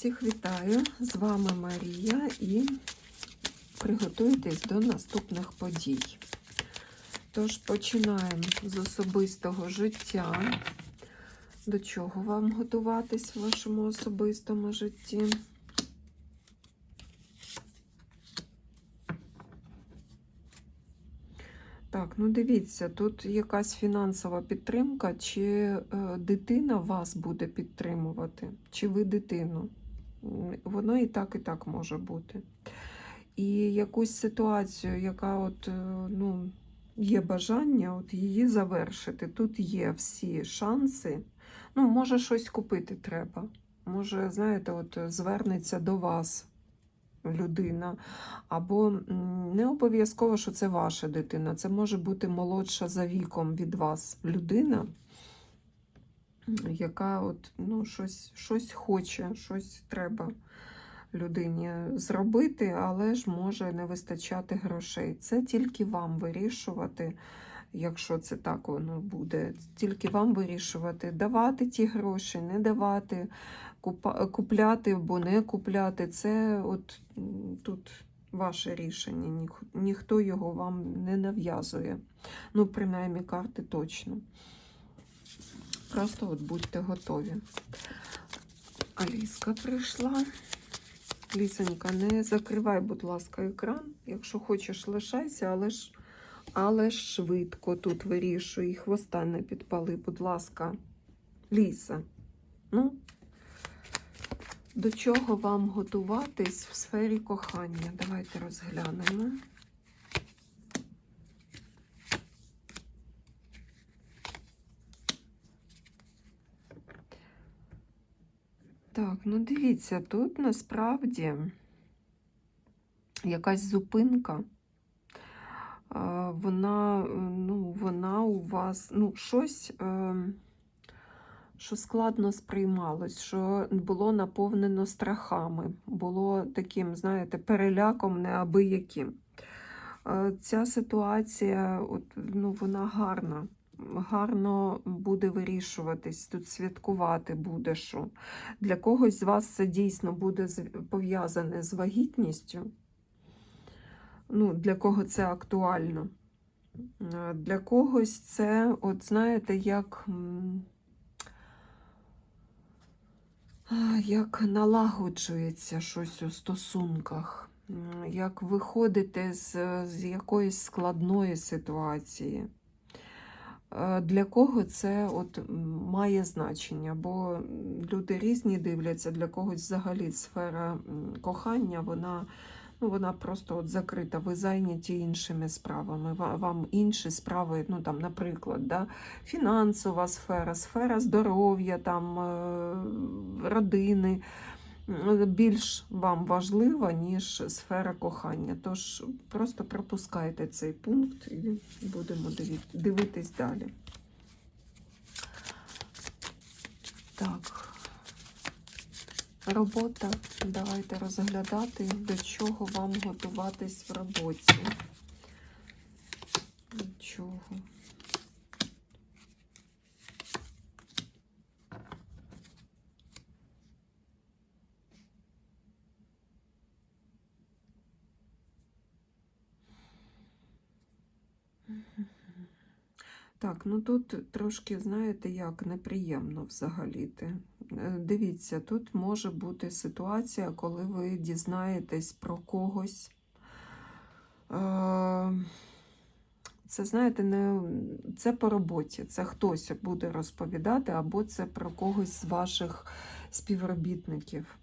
Всіх вітаю! З вами Марія і приготуйтесь до наступних подій. Тож починаємо з особистого життя. До чого вам готуватись в вашому особистому житті? Так, ну дивіться, тут якась фінансова підтримка, чи е, дитина вас буде підтримувати, чи ви дитину. Воно і так, і так може бути. І якусь ситуацію, яка от, е, ну, є бажання от її завершити. Тут є всі шанси. Ну, може, щось купити треба. Може, знаєте, от звернеться до вас людина. Або не обов'язково, що це ваша дитина. Це може бути молодша за віком від вас людина, яка от, ну, щось, щось хоче, щось треба людині зробити, але ж може не вистачати грошей. Це тільки вам вирішувати. Якщо це так воно буде, тільки вам вирішувати, давати ті гроші, не давати, купляти або не купляти. Це от тут ваше рішення. Ніх- Ніхто його вам не нав'язує. Ну, принаймні, карти точно. Просто от будьте готові. Аліска прийшла. Лісенька, не закривай, будь ласка, екран. Якщо хочеш, лишайся, але ж, але швидко тут вирішуй. Хвоста не підпали, будь ласка. Ліса. Ну, до чого вам готуватись в сфері кохання? Давайте розглянемо. Так, ну дивіться, тут насправді якась зупинка. Вона, ну, вона у вас, ну, щось, е, що складно сприймалось, що було наповнено страхами, було таким, знаєте, переляком неабияким. Е, Ця ситуація, от, ну, вона гарна. Гарно буде вирішуватись, тут святкувати буде що. Для когось з вас це дійсно буде пов'язане з вагітністю. Ну, для кого це актуально. Е, Для когось це, от знаєте, як, як налагоджується щось у стосунках, як виходите з, з якоїсь складної ситуації. Для кого це от має значення, бо люди різні дивляться, для когось взагалі сфера кохання, вона, ну, вона просто от закрита, ви зайняті іншими справами. Ва- Вам інші справи, ну там, наприклад, да, фінансова сфера, сфера здоров'я, там, е, родини. М, Більш вам важлива, ніж сфера кохання. Тож просто пропускайте цей пункт і будемо дивитись далі. Так. Робота. Давайте розглядати, до чого вам готуватись в роботі. До чого. Так, ну тут трошки, знаєте, як неприємно взагалі-те. Е, Дивіться, тут може бути ситуація, коли ви дізнаєтесь про когось. Е, Це, знаєте, не це по роботі. Це хтось буде розповідати, або це про когось з ваших співробітників.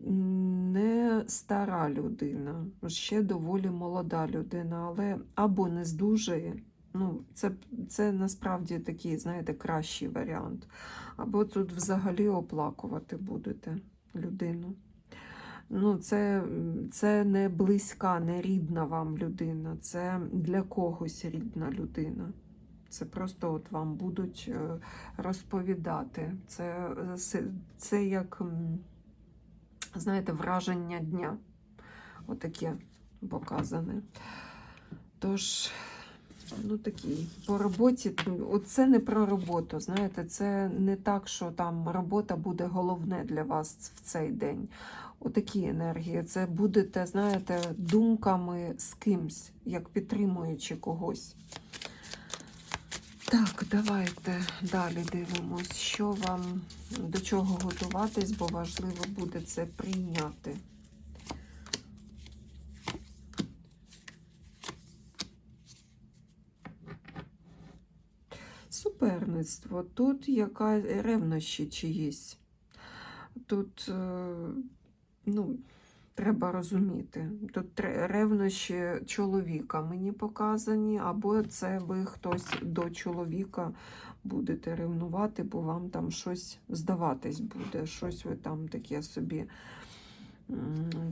Не стара людина, ще доволі молода людина, але або не здужує. Ну, це, це насправді такий, знаєте, кращий варіант. Або тут взагалі оплакувати будете людину. Ну, це, це не близька, не рідна вам людина, це для когось рідна людина. Це просто от вам будуть е, розповідати. Це, е, це як. Знаєте, враження дня. Отаке показане. Тож, Ну, такий по роботі. Оце не про роботу. Знаєте, це не так, що там робота буде головне для вас в цей день. Отакі енергії. Це будете, знаєте, думками з кимсь, як підтримуючи когось. Так, давайте далі дивимось, що вам до чого готуватись, бо важливо буде це прийняти. Суперництво. Тут яка ревнощі чиїсь. Тут, е, ну, треба розуміти. Тут ревнощі чоловіка мені показані, або це ви хтось до чоловіка будете ревнувати, бо вам там щось здаватись буде, щось ви там таке собі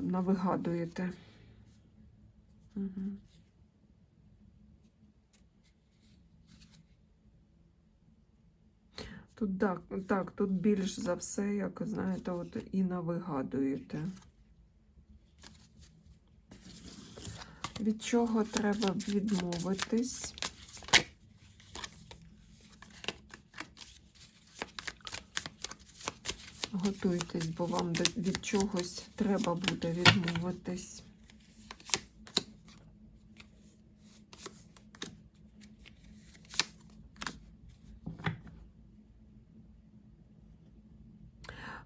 навигадуєте. Угу. Тут так, так, тут більш за все, як знаєте, от і навигадуєте. Від чого треба відмовитись? Готуйтесь, бо вам від чогось треба буде відмовитись.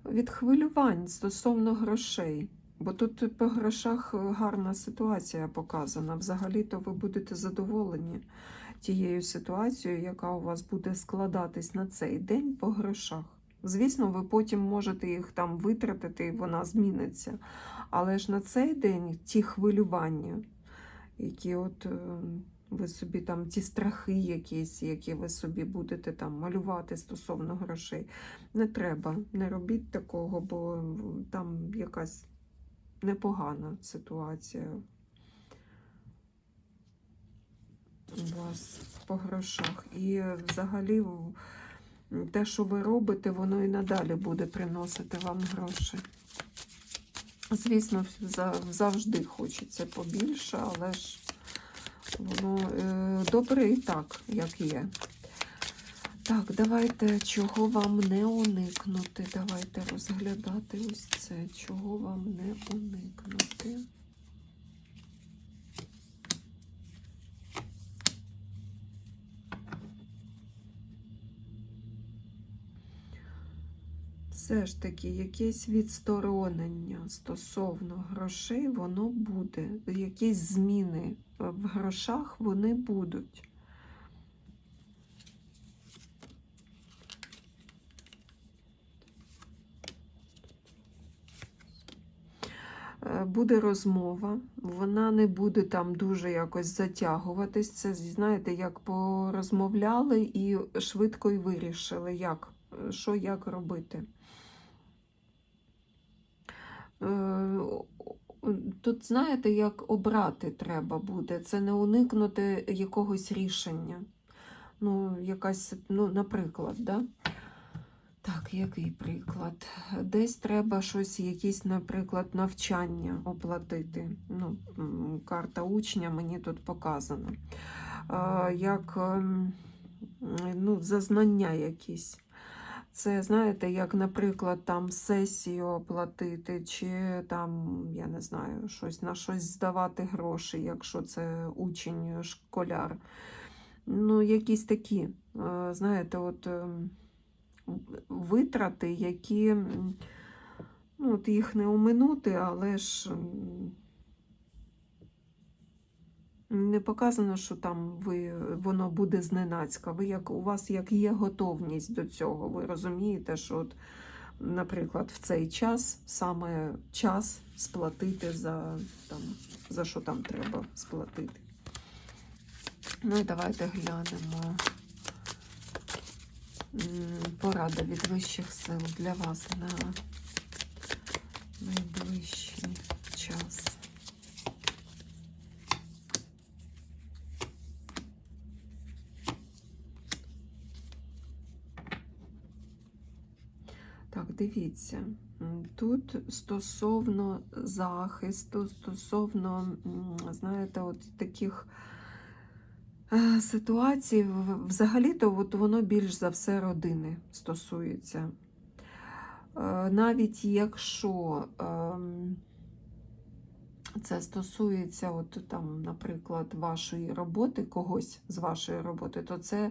Від хвилювань стосовно грошей. Бо тут по грошах е, гарна ситуація показана. Взагалі-то ви будете задоволені тією ситуацією, яка у вас буде складатись на цей день по грошах. Звісно, ви потім можете їх там витратити, і вона зміниться. Але ж на цей день ті хвилювання, які от е, ви собі там, ті страхи якісь, які ви собі будете там малювати стосовно грошей, не треба, не робіть такого, бо там якась непогана ситуація у вас по грошах. І взагалі те, що ви робите, воно і надалі буде приносити вам гроші. Звісно, завжди хочеться побільше, але ж воно е, добре і так, як є. Так, давайте, чого вам не уникнути. Давайте розглядати ось це, чого вам не уникнути. Все ж таки, якесь відсторонення стосовно грошей, воно буде. Якісь зміни в грошах вони будуть. Буде розмова, вона не буде там дуже якось затягуватись. Це, знаєте, як порозмовляли і швидко і вирішили, як, е, що як робити. Е, Тут, знаєте, як обрати треба буде. Це не уникнути якогось рішення. Ну, якась, ну, наприклад, да? Так, який приклад? Десь треба щось, якісь, наприклад, навчання оплатити. Ну, карта учня мені тут показана. Як ем, ну, зазнання якісь. Це, знаєте, як, наприклад, там сесію оплатити, чи там, я не знаю, щось на щось здавати гроші, якщо це учень, школяр. Ну, якісь такі, е, знаєте, от. Витрати, які ну, от їх не оминути, але ж не показано, що там ви, воно буде зненацька. Ви як, у вас як є готовність до цього. Ви розумієте, що, от, наприклад, в цей час саме час сплатити за, там, за що там треба сплатити. Ну і давайте глянемо. М, порада від вищих сил для вас на найближчий час. Так, дивіться, тут стосовно захисту, стосовно, знаєте, от таких е, ситуації, взагалі-то от воно більш за все родини стосується. Е, Навіть якщо ем, це стосується, от там, наприклад, вашої роботи, когось з вашої роботи, то це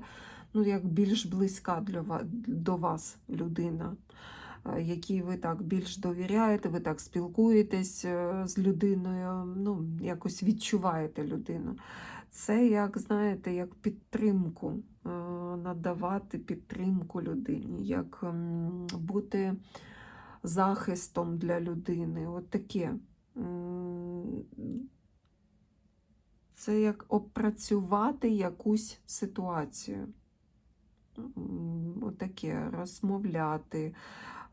ну, як більш близька для вас, до вас людина, е, якій ви так більш довіряєте, ви так спілкуєтесь з людиною, ну, якось відчуваєте людину. Це, як знаєте, як підтримку, е, надавати підтримку людині, як бути захистом для людини. От таке. Це як опрацювати якусь ситуацію. Отаке розмовляти,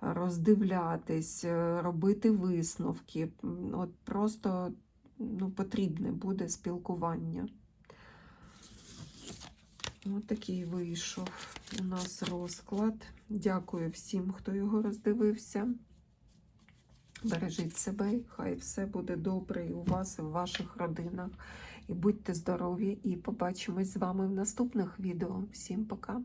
роздивлятись, е, робити висновки. От просто ну, потрібне буде спілкування. Ось такий вийшов у нас розклад. Дякую всім, хто його роздивився. Бережіть себе, хай все буде добре і у вас, і в ваших родинах. І будьте здорові, і побачимось з вами в наступних відео. Всім пока!